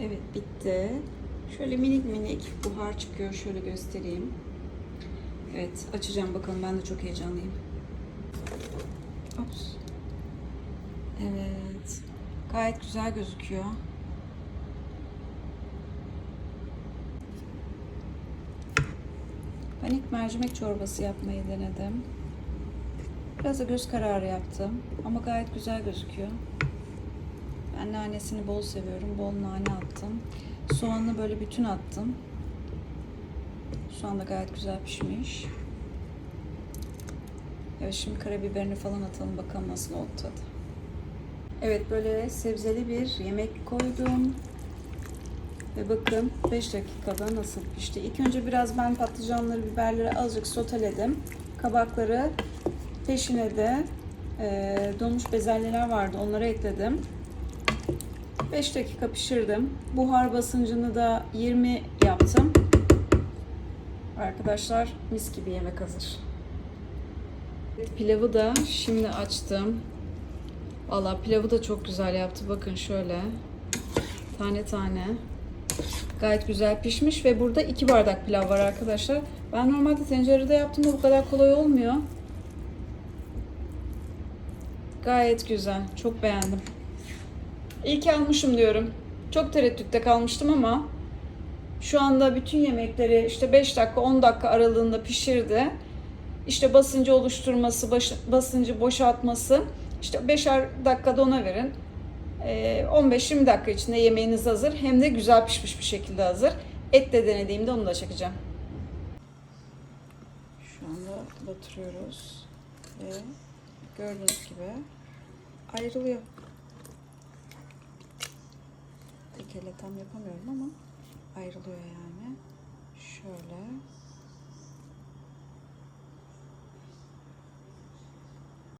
Evet bitti. Şöyle minik minik buhar çıkıyor. Şöyle göstereyim. Evet açacağım bakalım. Ben de çok heyecanlıyım. Ops. Evet. Gayet güzel gözüküyor. Ben ilk mercimek çorbası yapmayı denedim. Biraz da göz kararı yaptım. Ama gayet güzel gözüküyor. Ben bol seviyorum. Bol nane attım. Soğanını böyle bütün attım. Soğan da gayet güzel pişmiş. Evet şimdi karabiberini falan atalım bakalım nasıl oldu tadı. Evet böyle sebzeli bir yemek koydum. Ve bakın 5 dakikada nasıl pişti. İlk önce biraz ben patlıcanları, biberleri azıcık soteledim. Kabakları peşine de e, donmuş bezelyeler vardı. Onları ekledim. 5 dakika pişirdim. Buhar basıncını da 20 yaptım. Arkadaşlar mis gibi yemek hazır. Pilavı da şimdi açtım. Valla pilavı da çok güzel yaptı. Bakın şöyle. Tane tane. Gayet güzel pişmiş ve burada iki bardak pilav var arkadaşlar. Ben normalde tencerede yaptığımda bu kadar kolay olmuyor. Gayet güzel. Çok beğendim. İyi ki almışım diyorum. Çok tereddütte kalmıştım ama şu anda bütün yemekleri işte 5 dakika 10 dakika aralığında pişirdi. İşte basıncı oluşturması, baş- basıncı boşaltması. İşte 5'er dakikada ona verin. Ee, 15-20 dakika içinde yemeğiniz hazır. Hem de güzel pişmiş bir şekilde hazır. Et de denediğimde onu da çekeceğim. Şu anda batırıyoruz. Ve gördüğünüz gibi ayrılıyor. Tek elle tam yapamıyorum ama ayrılıyor yani. Şöyle.